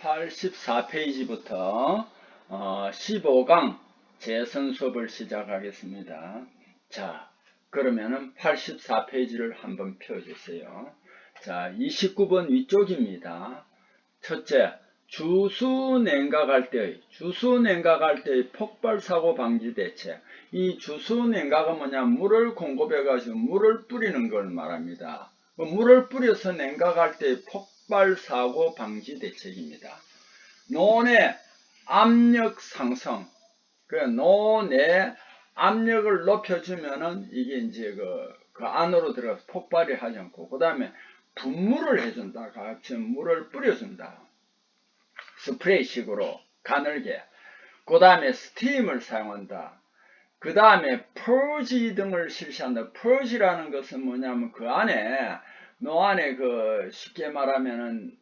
84페이지부터 어, 15강 재선 수업을 시작하겠습니다. 자, 그러면은 84페이지를 한번 펴주세요. 자, 29번 위쪽입니다. 첫째, 주수 냉각할 때의 주수 냉각할 때의 폭발 사고 방지 대책. 이 주수 냉각은 뭐냐? 물을 공급해 가지고 물을 뿌리는 걸 말합니다. 그 물을 뿌려서 냉각할 때의 폭 발 사고 방지 대책입니다. 논의 압력 상승. 그 논의 압력을 높여주면은 이게 이제 그, 그 안으로 들어가서 폭발이 하지 않고, 그 다음에 분무를 해준다. 같이 물을 뿌려준다. 스프레이식으로 가늘게. 그 다음에 스팀을 사용한다. 그 다음에 퍼지 등을 실시한다. 퍼지라는 것은 뭐냐면 그 안에, 노 안에 그 쉽게 말하면은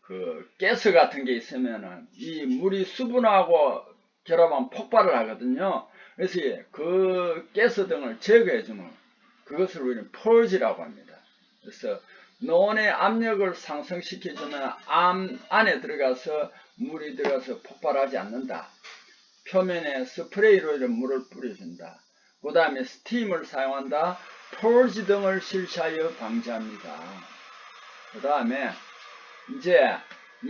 그 가스 같은 게 있으면은 이 물이 수분하고 결합하면 폭발을 하거든요. 그래서 그 가스 등을 제거해 주면 그것을 우리는 펄지라고 합니다. 그래서 논의 압력을 상승시켜 주면 암 안에 들어가서 물이 들어가서 폭발하지 않는다. 표면에 스프레이로 이런 물을 뿌려준다. 그 다음에 스팀을 사용한다. 펄지 등을 실시하여 방지합니다. 그 다음에 이제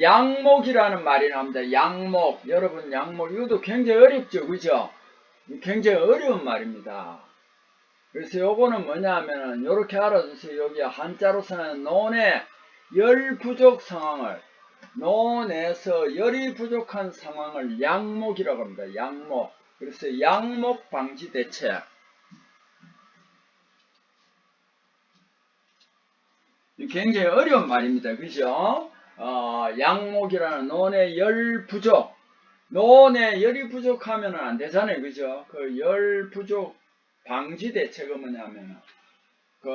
양목이라는 말이 나옵니다. 양목. 여러분 양목 이것도 굉장히 어렵죠. 그죠? 굉장히 어려운 말입니다. 그래서 요거는 뭐냐 하면은 요렇게 알아주세요. 여기 한자로서는 논의 열 부족 상황을 논에서 열이 부족한 상황을 양목이라고 합니다. 양목. 그래서 양목 방지 대책. 굉장히 어려운 말입니다. 그죠? 어, 양목이라는 논의 열 부족. 논의 열이 부족하면 안 되잖아요. 그죠? 그 열 부족 방지 대책은 뭐냐면, 그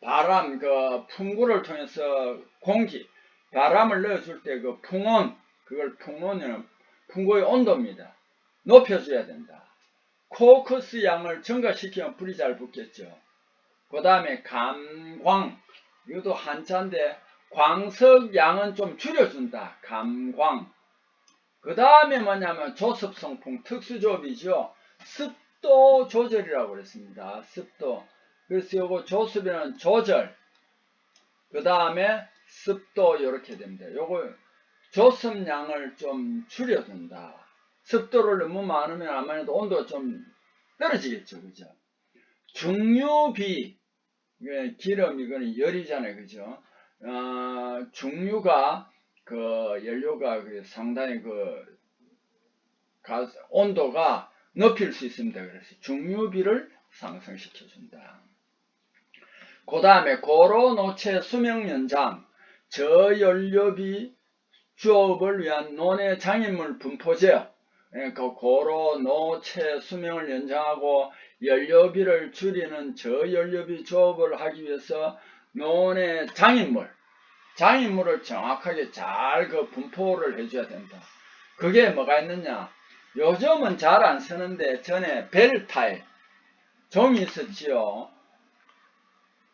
바람, 그 풍구를 통해서 공기, 바람을 넣어줄 때 그 풍온, 그걸 풍온이는 풍구의 온도입니다. 높여줘야 된다. 코크스 양을 증가시키면 불이 잘 붙겠죠. 그 다음에 감광, 이것도 한자인데 광석 양은 좀 줄여준다. 감광. 그 다음에 뭐냐면 조습성풍 특수조업이죠. 습도 조절이라고 그랬습니다. 습도. 그래서 요거 조습이는 조절. 그 다음에 습도 이렇게 됩니다. 요거 조습량을 좀 줄여준다. 습도를 너무 많으면 아무래도 온도가 좀 떨어지겠죠. 그죠? 중유비. 기름 이거는 열이잖아요. 그죠? 어, 중유가 그 연료가 그 상당히 그 가스, 온도가 높일 수 있습니다. 그래서 중유비를 상승시켜 준다. 그 다음에 고로 노체 수명 연장, 저연료비 주업을 위한 논의 장애물 분포제, 그 고로 노 체 수명을 연장하고 연료비를 줄이는 저연료비 조업을 하기 위해서 논의 장인물, 장인물을 정확하게 잘 그 분포를 해줘야 된다. 그게 뭐가 있느냐? 요즘은 잘 안 쓰는데 전에 벨 타입 종이 있었지요.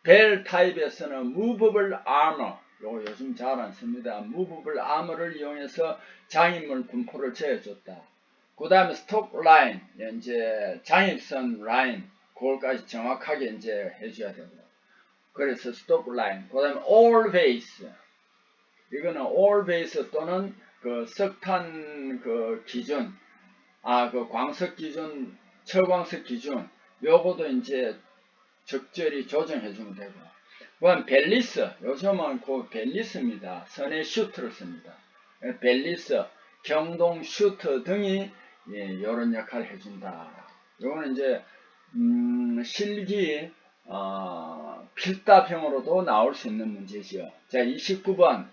벨 타입에서는 movable armor 요거 요즘 잘 안 씁니다. movable armor를 이용해서 장인물 분포를 재어줬다. 그 다음에 스톡 라인, 이제 장입선 라인, 그걸까지 정확하게 이제 해줘야 된다. 그래서 스톱 라인. 그 다음에 always. 이거는 always 또는 그 석탄 그 기준, 아, 그 광석 기준, 철광석 기준, 요거도 이제 적절히 조정해 주면 되고. 그다음 벨리스. 요즘은 그 벨리스입니다. 선의 슈트를 씁니다. 벨리스, 경동 슈트 등이 예, 이런 역할을 해준다. 요거는 이제 음, 실기 어, 필답형으로도 나올 수 있는 문제죠. 자, 29번.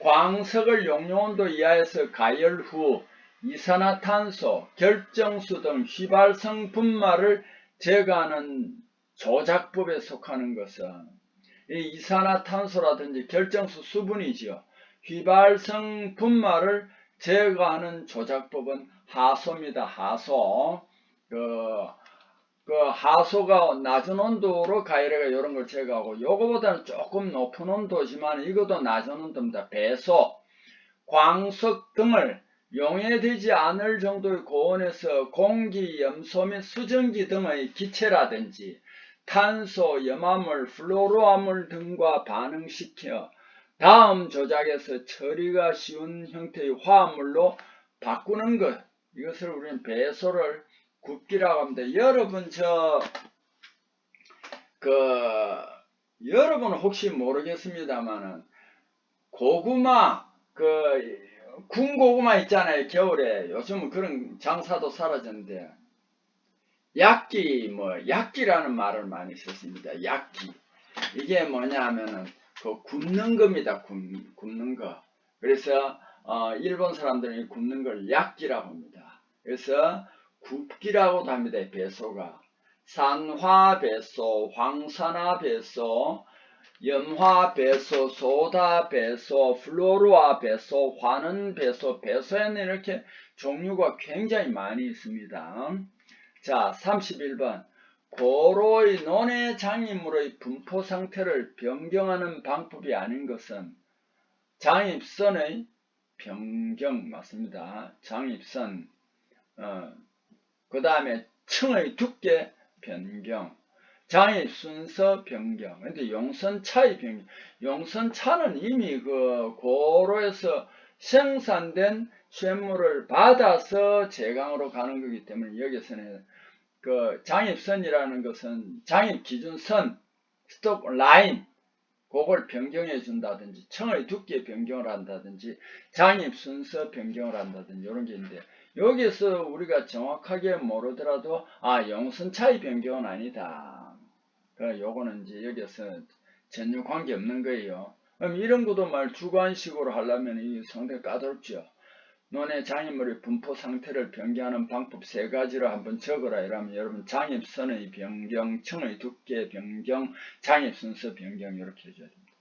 광석을 용량온도 이하에서 가열 후 이산화탄소, 결정수 등 휘발성 분말을 제거하는 조작법에 속하는 것은 이 이산화탄소라든지 결정수 수분이지요. 휘발성 분말을 제거하는 조작법은 하소입니다. 하소. 그, 그 하소가 낮은 온도로 가열해가 이런 걸 제거하고 요거보다는 조금 높은 온도지만 이것도 낮은 온도입니다. 배소. 광석 등을 용해되지 않을 정도의 고온에서 공기, 염소 및 수증기 등의 기체라든지 탄소, 염화물, 플로로화물 등과 반응시켜 다음 조작에서 처리가 쉬운 형태의 화합물로 바꾸는 것. 이것을 우리는 배소를 굽기라고 합니다. 여러분 저 그 여러분 혹시 모르겠습니다만은 고구마 그 군고구마 있잖아요 겨울에 요즘은 그런 장사도 사라졌는데 약기 뭐 약기라는 말을 많이 썼습니다 약기 이게 뭐냐 하면은 그 굽는 겁니다 굽, 굽는 거 그래서 어, 일본 사람들이 굽는 걸 약기라고 합니다 그래서 굽기라고도 합니다 배소가 산화 배소 황산화 배소 염화 배소, 소다 배소, 플로르화 배소, 환원 배소, 배소에는 이렇게 종류가 굉장히 많이 있습니다. 자, 31번. 고로의 논의 장입물의 분포 상태를 변경하는 방법이 아닌 것은 장입선의 변경 맞습니다. 장입선 어, 그 다음에 층의 두께 변경 장입 순서 변경. 근데 용선 차의 변경. 용선 차는 이미 그 고로에서 생산된 쇠물을 받아서 제강으로 가는 거기 때문에 여기서는 그 장입선이라는 것은 장입 기준선, 스톱 라인, 그걸 변경해 준다든지 청의 두께 변경을 한다든지 장입 순서 변경을 한다든지 이런 게 있는데 여기서 우리가 정확하게 모르더라도 아 용선 차이 변경은 아니다. 그 요거는 이제 여기서 전혀 관계 없는 거예요. 그럼 이런 것도 말 주관식으로 하려면 이 상당히 까다롭죠. 논의 장애물의 분포 상태를 변경하는 방법 세 가지로 한번 적어라 이러면 여러분 장입선의 변경, 층의 두께 변경, 장입 순서 변경 이렇게 해줘야 됩니다.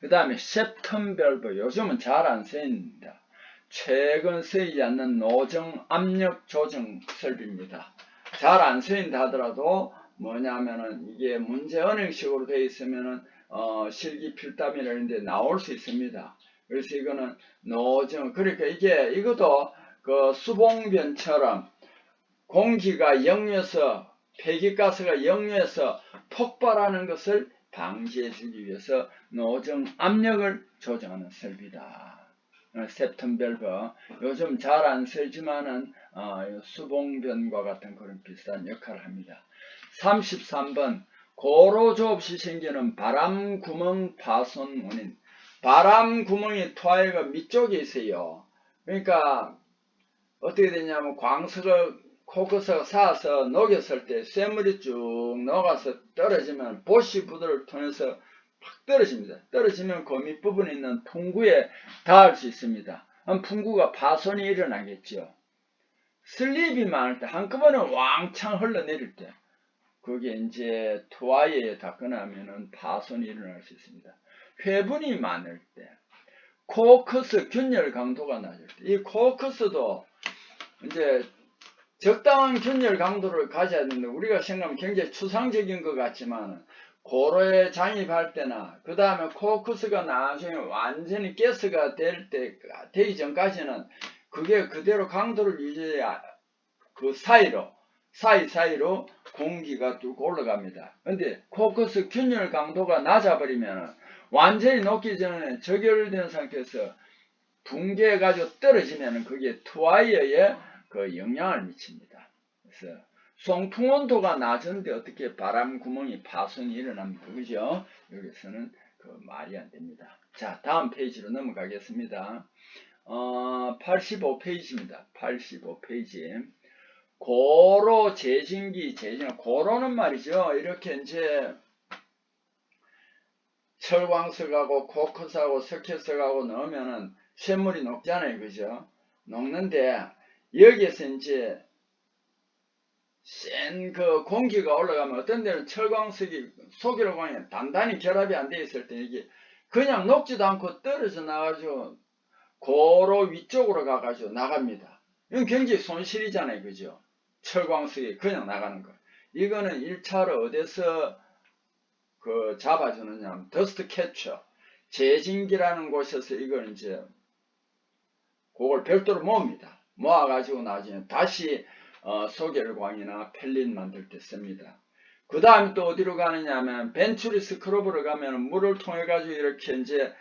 그 다음에 셉텀밸브 요즘은 잘 안 쓰입니다. 최근 쓰이지 않는 노정 압력 조정 설비입니다. 잘 안 쓰인다 하더라도 뭐냐면은 이게 문제 은행식으로 되어 있으면은 어, 실기 필담이라는데 나올 수 있습니다. 그래서 이거는 노정 그러니까 이게 이것도 그 수봉변처럼 공기가 역류해서 폐기가스가 역류해서 폭발하는 것을 방지해 주기 위해서 노정 압력을 조정하는 설비다. 셉텀벨버 요즘 잘 안 쓰지만은 어, 수봉변과 같은 그런 비슷한 역할을 합니다. 33번 고로조 없이 생기는 바람 구멍 파손 원인 바람 구멍이 토하이가 밑쪽에 있어요. 그러니까 어떻게 되냐면 광석을 코크스가 쌓아서 녹였을 때 쇠물이 쭉 녹아서 떨어지면 보시 부들을 통해서 팍 떨어집니다. 떨어지면 그 밑부분에 있는 풍구에 닿을 수 있습니다. 풍구가 파손이 일어나겠죠. 슬립이 많을 때 한꺼번에 왕창 흘러내릴 때 그게 이제 투하에 닿거나 하면은 파손이 일어날 수 있습니다. 회분이 많을 때, 코어커스 균열 강도가 낮을 때, 이 코어커스도 이제 적당한 균열 강도를 가져야 되는데 우리가 생각하면 굉장히 추상적인 것 같지만 고로에 장입할 때나 그 다음에 코어커스가 나중에 완전히 가스가 될 때, 되기 전까지는 그게 그대로 강도를 유지해야 그 사이로 사이사이로 공기가 쭉 올라갑니다. 근데 코커스 균열 강도가 낮아버리면 완전히 녹기 전에 저결된 상태에서 붕괴해가지고 떨어지면 그게 투와이어에 그 영향을 미칩니다. 그래서 송풍 온도가 낮은데 어떻게 바람 구멍이 파손이 일어납니까? 그죠? 여기서는 그 말이 안 됩니다. 자, 다음 페이지로 넘어가겠습니다. 어, 85페이지입니다. 85페이지. 고로 재진기 재진 고로는 말이죠. 이렇게 이제 철광석하고 코크스하고 석회석하고 넣으면은 쇠물이 녹잖아요. 그죠? 녹는데 여기에서 이제 센 그 공기가 올라가면 어떤 데는 철광석이 속이라고 하면 단단히 결합이 안 돼 있을 때 이게 그냥 녹지도 않고 떨어져 나가지고 고로 위쪽으로 가가지고 나갑니다. 이건 굉장히 손실이잖아요. 그죠? 철광석이 그냥 나가는 거. 이거는 1차로 어디서 그 잡아주느냐 하면 더스트 캐쳐 재진기라는 곳에서 이걸 이제 그걸 별도로 모읍니다. 모아가지고 나중에 다시 어, 소결광이나 펠린 만들 때 씁니다. 그 다음에 또 어디로 가느냐 하면 벤츄리 스크럽으로 가면 물을 통해 가지고 이렇게 이제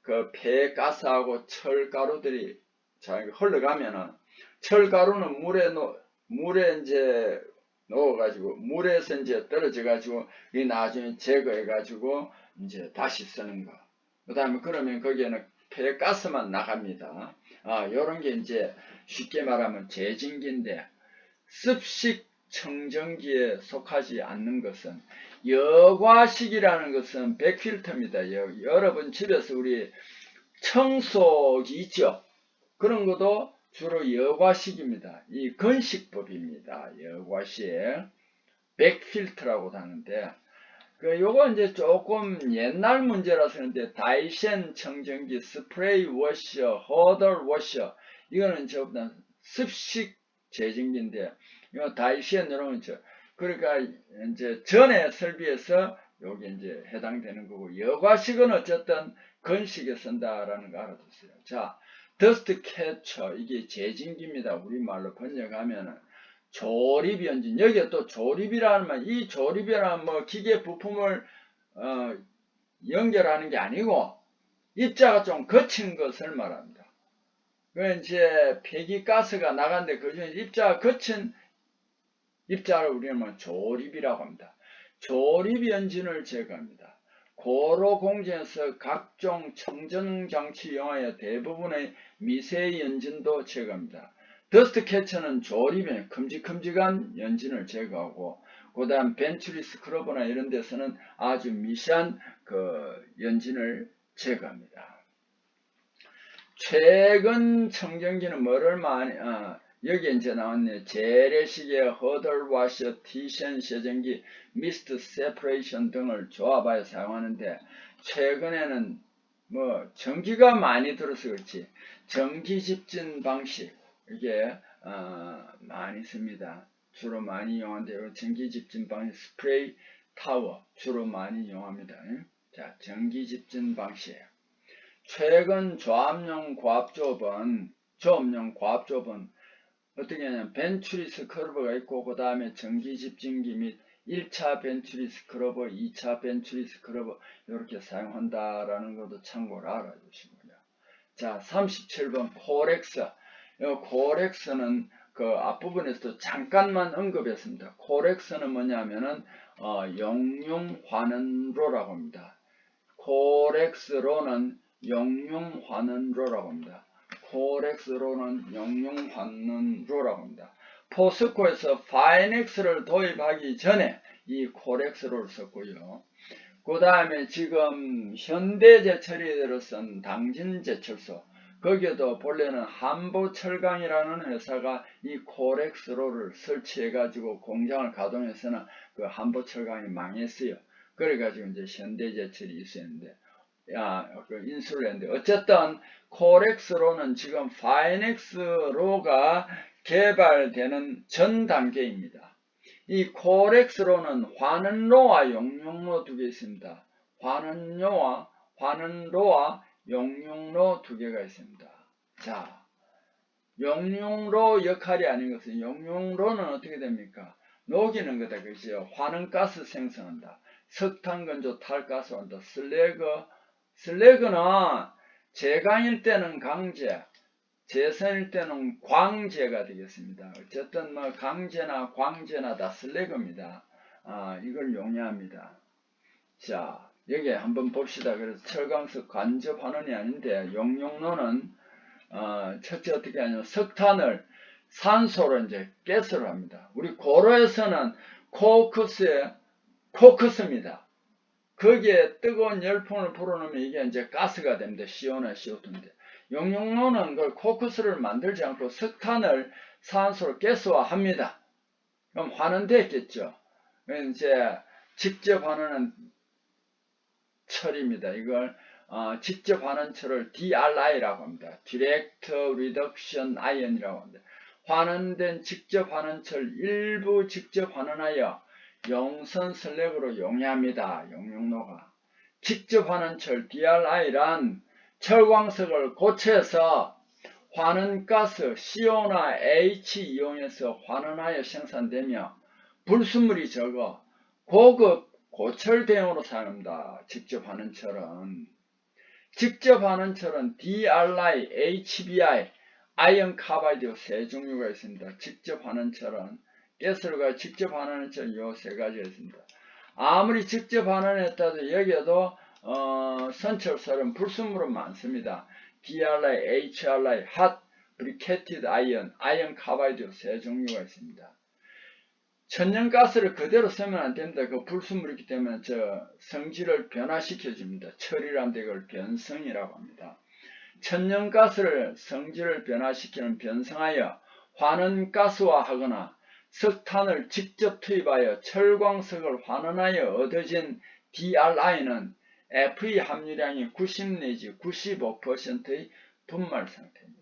그 폐가스하고 철가루들이 자 흘러가면은 철가루는 물에 놓 물에 이제 넣어가지고 물에서 이제 떨어져 가지고 이 나중에 제거해 가지고 이제 다시 쓰는 거. 그 다음에 그러면 거기에는 폐가스만 나갑니다. 아, 요런 게 이제 쉽게 말하면 제진기인데 습식 청정기에 속하지 않는 것은 여과식이라는 것은 백필터입니다. 여, 여러분 집에서 우리 청소기 있죠? 그런 것도 주로 여과식입니다. 이 건식법입니다. 여과식. 백필터라고 하는데 그 요거 이제 조금 옛날 문제라서 그런데 다이센 청정기, 스프레이 워셔, 허덜 워셔 이거는 저보다 습식 제증기인데 요 다이센 이런 건 저, 그러니까 이제 전에 설비에서 요게 이제 해당되는 거고 여과식은 어쨌든 건식에 쓴다라는 거 알아두세요. 자, 더스트 캐쳐 이게 제진기입니다. 우리말로 번역하면은 조립 연진 여기에 또 조립이라는 말, 이 조립이라는 뭐 기계 부품을 어, 연결하는 게 아니고 입자가 좀 거친 것을 말합니다. 그 이제 폐기가스가 나간데 그 중에 입자가 거친 입자를 우리는 뭐 조립이라고 합니다. 조립 연진을 제거합니다. 고로 공정에서 각종 청정 장치 이용하여 대부분의 미세 연진도 제거합니다. 더스트 캐처는 조립에 큼직큼직한 연진을 제거하고 그 다음 벤츄리 스크러버나 이런 데서는 아주 미세한 그 연진을 제거합니다. 최근 청정기는 뭐를 많이 어, 여기 이제 나왔네 재래식의 허덜 와셔, 티션 세정기, 미스트 세퍼레이션 등을 조합하여 사용하는데 최근에는 뭐 전기가 많이 들어서 그렇지 전기 집진 방식 이게 어, 많이 씁니다. 주로 많이 이용한데요. 전기 집진 방식 스프레이 타워 주로 많이 이용합니다. 자, 전기 집진 방식. 최근 조합용 과압조업은 조업용 과압조업은 어떻게 하냐면 벤츄리 스크러버가 있고 그 다음에 전기 집진기 및 1차 벤츄리 스크러버, 2차 벤츄리 스크러버 이렇게 사용한다라는 것도 참고를 알아주시고요. 자, 37번 코렉스. 코렉스는 그 앞부분에서도 잠깐만 언급했습니다. 코렉스는 뭐냐면은 어, 영융환원로라고 합니다. 코렉스로는 영융환원로라고 합니다. 코렉스로는 영융환원로라고 합니다. 포스코에서 파이넥스를 도입하기 전에 이 코렉스로를 썼고요. 그 다음에 지금 현대제철이 들어선 당진제철소 거기에도 본래는 한보철강이라는 회사가 이 코렉스로를 설치해 가지고 공장을 가동해서는 그 한보철강이 망했어요. 그래가지고 이제 현대제철이 있었는데 야, 그 인수를 했는데 어쨌든 코렉스로는 지금 파이넥스로가 개발되는 전 단계입니다. 이 코렉스로는 환원로와 용융로 두 개 있습니다. 환원로와 환원로와 용융로 두 개가 있습니다. 자, 용융로 역할이 아닌 것은 용융로는 어떻게 됩니까? 녹이는 거다. 그죠? 환원가스 생성한다. 석탄 건조 탈가스 한다. 슬래그, 슬래그는 재강일 때는 강제, 재선일 때는 광제가 되겠습니다. 어쨌든 뭐 강제나 광제나 다 슬래그입니다. 아, 이걸 용이합니다. 자, 여기 한번 봅시다. 그래서 철강석 간접 환원이 아닌데 용용로는 어, 첫째 어떻게 하냐면 석탄을 산소로 이제 가스로 합니다. 우리 고로에서는 코크스에 코크스입니다. 거기에 뜨거운 열풍을 불어넣으면 이게 이제 가스가 됩니다. CO2나 CO2인데. 용융로는 그 코크스를 만들지 않고 석탄을 산소로 가스화합니다. 그럼 환원됐겠죠. 이제 직접 환원은 철입니다. 이걸 어, 직접 환원 철을 DRI라고 합니다. Direct Reduction Ion이라고 합니다. 환원된 직접 환원철 일부 직접 환원하여 용선 슬랙으로 용해합니다. 용융로가. 직접 환원철 DRI란 철광석을 고쳐서 환원가스 CO나 H 이용해서 환원하여 생산되며 불순물이 적어 고급 고철 대용으로 사용합니다. 직접 하는 철은 직접 하는 철은 DRI, HBI, 아이언 카바이드 세 종류가 있습니다. 직접 하는 철은 가스로가 직접 하는 철요세 가지가 있습니다. 아무리 직접 환원했다도 여기에도 어, 선철설은 불순물은 많습니다. DRI, HRI, 핫, 브리케티드 아이언, 아이언 카바이드 세 종류가 있습니다. 천연가스를 그대로 쓰면 안 됩니다. 그 불순물이기 때문에 저 성질을 변화시켜 줍니다. 철이란 데 그걸 변성이라고 합니다. 천연가스를 성질을 변화시키는 변성하여 환원가스화 하거나 석탄을 직접 투입하여 철광석을 환원하여 얻어진 DRI는 Fe 함유량이 90 내지 95%의 분말 상태입니다.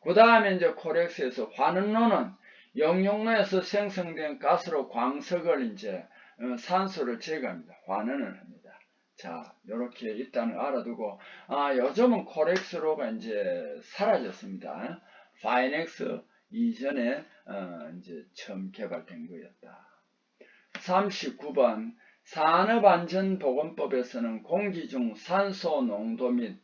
그 다음에 이제 코렉스에서 환원로는 영용로에서 생성된 가스로 광석을 이제 어, 산소를 제거합니다. 환원을 합니다. 자, 이렇게 일단은 알아두고 아, 요즘은 코렉스로가 이제 사라졌습니다. 파이넥스 이전에 어, 이제 처음 개발된 거였다. 39번 산업안전보건법에서는 공기 중 산소 농도 및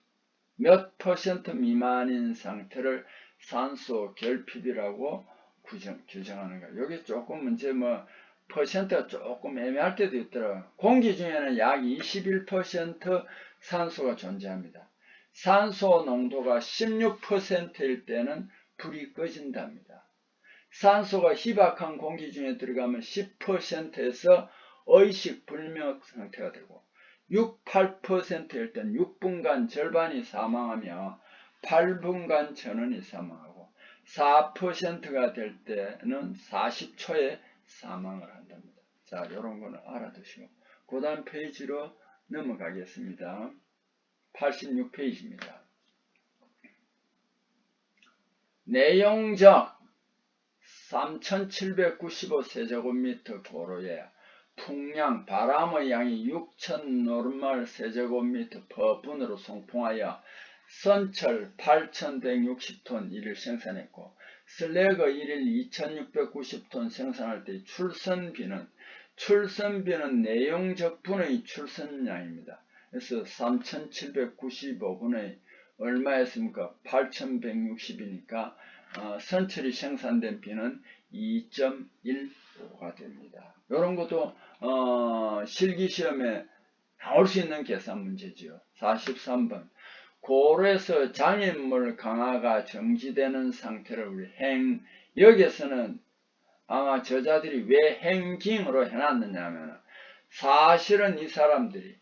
몇 퍼센트 미만인 상태를 산소 결핍이라고 규정, 규정하는가. 여기 조금 이제 뭐 퍼센트가 조금 애매할 때도 있더라고요. 공기 중에는 약 21% 산소가 존재합니다. 산소 농도가 16%일 때는 불이 꺼진답니다. 산소가 희박한 공기 중에 들어가면 10%에서 의식 불명 상태가 되고 6, 8%일 땐 6분간 절반이 사망하며 8분간 전원이 사망하고 4%가 될 때는 40초에 사망을 한답니다. 자, 이런 거는 알아두시고 그 다음 페이지로 넘어가겠습니다. 86페이지입니다. 내용적 3795세제곱미터 고로에 풍량 바람의 양이 6천 노르말 세제곱미터 퍼분으로 송풍하여 선철 8,160톤 일을 생산했고 슬래그 1일 2,690톤 생산할 때 출선비는 출선비는 내용적 분의 출선량입니다. 그래서 3,795분의 얼마였습니까? 8,160이니까 어, 선철이 생산된 비는 2.15가 됩니다. 이런 것도 어, 실기시험에 나올 수 있는 계산 문제지요. 43번 고로에서 장애물 강화가 정지되는 상태를 우리 행 여기에서는 아마 저자들이 왜 행깅으로 해놨느냐 하면 사실은 이 사람들이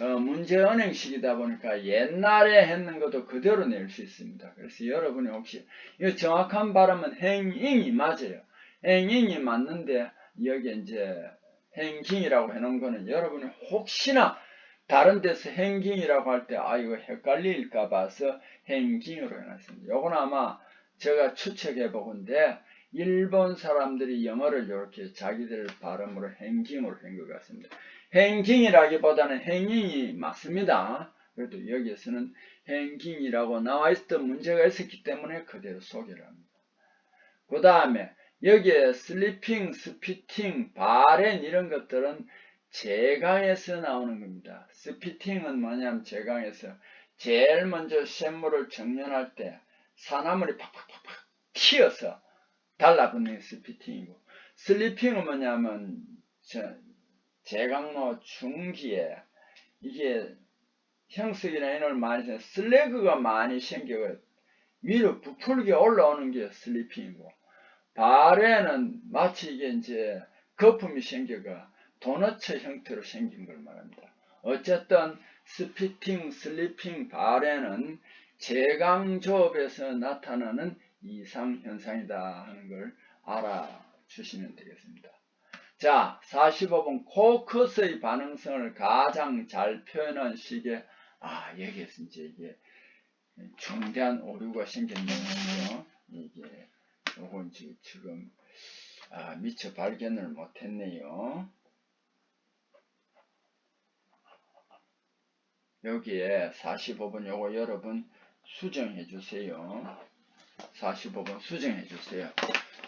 어, 문제은행식이다 보니까 옛날에 했는 것도 그대로 낼 수 있습니다. 그래서 여러분이 혹시 이 정확한 발음은 행잉이 맞아요. 행잉이 맞는데 여기 이제 행깅이라고 해놓은 거는 여러분이 혹시나 다른 데서 행깅이라고 할 때 아 이거 헷갈릴까 봐서 행깅으로 해놨습니다. 요건 아마 제가 추측해 보건데 일본 사람들이 영어를 이렇게 자기들 발음으로 행깅으로 한 것 같습니다. 행깅이라기보다는 행잉이 맞습니다. 그래도 여기에서는 행깅이라고 나와 있었던 문제가 있었기 때문에 그대로 소개를 합니다. 그 다음에 여기에 슬리핑, 스피팅, 바렌 이런 것들은 제강에서 나오는 겁니다. 스피팅은 뭐냐면 제강에서 제일 먼저 샘물을 정렬할 때 산화물이 팍팍팍팍 튀어서 달라붙는 게 스피팅이고 슬리핑은 뭐냐면 제강로 중기에 이게 형석이나 이런 많이 생 슬래그가 많이 생겨 위로 부풀게 올라오는 게 슬리핑이고 발에는 마치 이게 이제 거품이 생겨가 도너츠 형태로 생긴 걸 말합니다. 어쨌든 스피팅, 슬리핑, 발에는 제강조업에서 나타나는 이상 현상이다 하는 걸 알아주시면 되겠습니다. 자, 45번 코크스의 반응성을 가장 잘 표현한 시계 아, 여기에서 이제 이게 중대한 오류가 생겼네요. 이게 요건 지금 아, 미처 발견을 못했네요. 여기에 45번 요거 여러분 수정해 주세요. 45번 수정해 주세요.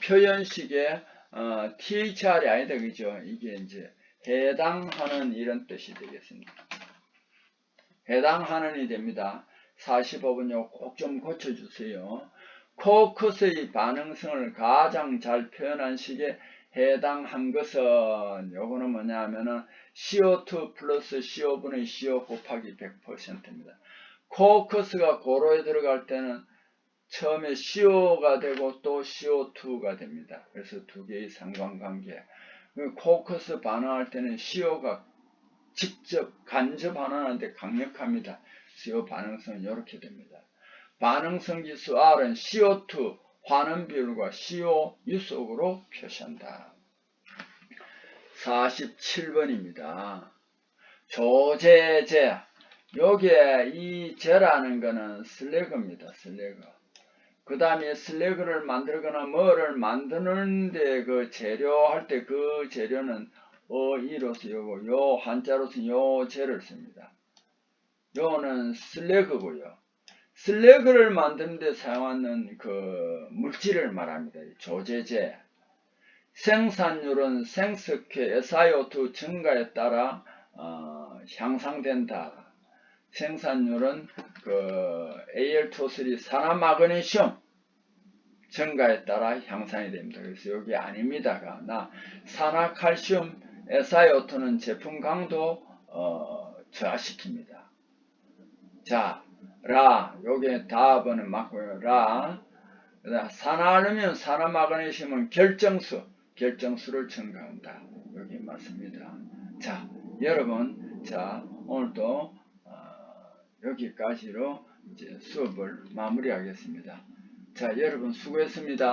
표현식에 어, THR이 아니다 그죠? 이게 이제 해당하는 이런 뜻이 되겠습니다. 해당하는이 됩니다. 45번요 꼭 좀 고쳐주세요. 코커스의 반응성을 가장 잘 표현한 식에 해당한 것은 요거는 뭐냐 하면은 CO2 플러스 CO 분의 CO 곱하기 100%입니다. 코커스가 고로에 들어갈 때는 처음에 CO가 되고 또 CO2가 됩니다. 그래서 두 개의 상관관계. 그 코커스 반응할 때는 CO가 직접 간접 반응하는데 강력합니다. CO 반응성은 이렇게 됩니다. 반응성 지수 R은 CO2 환원 비율과 CO 유속으로 표시한다. 47번입니다. 조제제 여기에 이 제라는 거는 슬래그입니다. 슬래그. 그 다음에 슬래그를 만들거나 뭐를 만드는데 그 재료 할 때 그 재료는 어이로서 요거 요 한자로서 요 제를 씁니다. 요는 슬래그고요. 슬래그를 만드는데 사용하는 그 물질을 말합니다. 이 조제제. 생산율은 생석회 SiO2 증가에 따라 어, 향상된다. 생산율은 그 Al2O3 산화마그네슘 증가에 따라 향상이 됩니다. 그래서 여기 아닙니다가 나 산화 칼슘 SiO2는 제품 강도 어, 저하시킵니다. 자, 라 요게 답은 맞고요. 라 그다음 산화알루미늄 산화마그네슘은 결정수 결정수를 증가한다. 여기 맞습니다. 자, 여러분, 자 오늘도 어, 여기까지로 이제 수업을 마무리하겠습니다. 자, 여러분 수고했습니다.